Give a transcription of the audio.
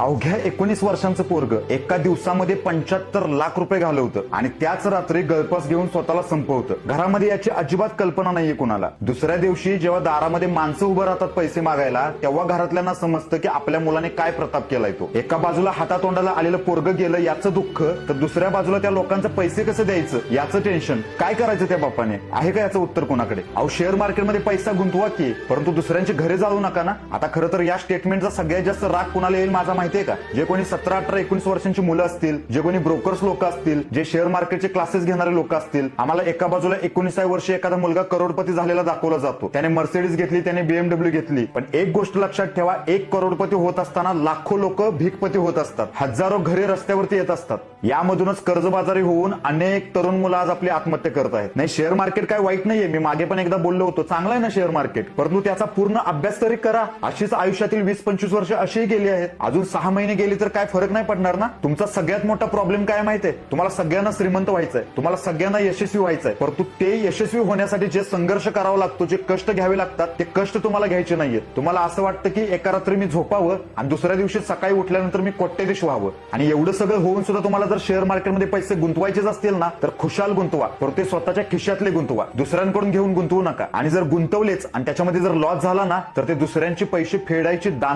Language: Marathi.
अवघ्या एकोणीस वर्षांचं पोरग एका दिवसामध्ये पंच्याहत्तर लाख रुपये घालवतं आणि त्याच रात्री गळपास घेऊन स्वतःला संपवतं. घरामध्ये याची अजिबात कल्पना नाहीये कुणाला. दुसऱ्या दिवशी जेव्हा दारामध्ये माणसं उभं राहतात पैसे मागायला तेव्हा घरातल्यांना समजतं की आपल्या मुलाने काय प्रताप केलाय तो. एका बाजूला हातातोंडाला आलेलं पोरग गेलं याचं दुःख तर दुसऱ्या बाजूला त्या लोकांचं पैसे कसं द्यायचं? याचं टेन्शन काय करायचं त्या बापाने? आहे का याचं उत्तर कोणाकडे? अहो शेअर मार्केटमध्ये पैसा गुंतवा की परंतु दुसऱ्यांची घरे जाळू नका ना. आता खरं तर या स्टेटमेंटचा सगळ्यात जास्त राग कुणाला येईल? माझा माहितीये का? जे कोणी सतरा अठरा एकोणीस वर्षांची मुलं असतील जे कोणी ब्रोकर्स लोक असतील जे शेअर मार्केटचे क्लासेस घेणारे लोक असतील आम्हाला एका बाजूला एकोणीसाव्या वर्षी एखादा मुलगा करोडपती झालेला दाखवला जातो. त्याने मर्सिडीज घेतली त्याने बीएमडब्ल्यू घेतली. पण एक गोष्ट लक्षात ठेवा एक करोडपती होत असताना लाखो लोक भीकपती होत असतात. हजारो घरे रस्त्यावरती येत असतात. यामधूनच कर्जबाजारी होऊन अनेक तरुण मुलं आज आपली आत्महत्या करत आहेत. नाही शेअर मार्केट काय वाईट नाहीये. मी मागे पण एकदा बोललो होतो चांगला आहे ना शेअर मार्केट परंतु त्याचा पूर्ण अभ्यास तरी करा. अशीच आयुष्यातील वीस पंचवीस वर्ष अशीही गेली आहेत. अजून सहा महिने गेली तर काय फरक नाही पडणार ना? तुमचा सगळ्यात मोठा प्रॉब्लेम काय माहितीये? तुम्हाला सगळ्यांना श्रीमंत व्हायचंय. तुम्हाला सगळ्यांना यशस्वी व्हायचंय. परंतु ते यशस्वी होण्यासाठी जे संघर्ष करावा लागतो जे कष्ट घ्यावे लागतात ते कष्ट तुम्हाला घ्यायचे नाहीयेत. तुम्हाला असं वाटतं की एका रात्री मी झोपावं आणि दुसऱ्या दिवशी सकाळी उठल्यानंतर मी कोट्यदेश व्हावं. आणि एवढं सगळं होऊन सुद्धा तुम्हाला जर शेअर मार्केटमध्ये पैसे गुंतवायचेच असतील ना तर खुशाल गुंतवा. परंतु ते स्वतःच्या खिशातले गुंतवा. दुसऱ्यांकडून घेऊन गुंतवू नका. आणि जर गुंतवलेच आणि त्याच्यामध्ये जर लॉस झाला ना तर ते दुसऱ्यांचे पैसे फेडायची दान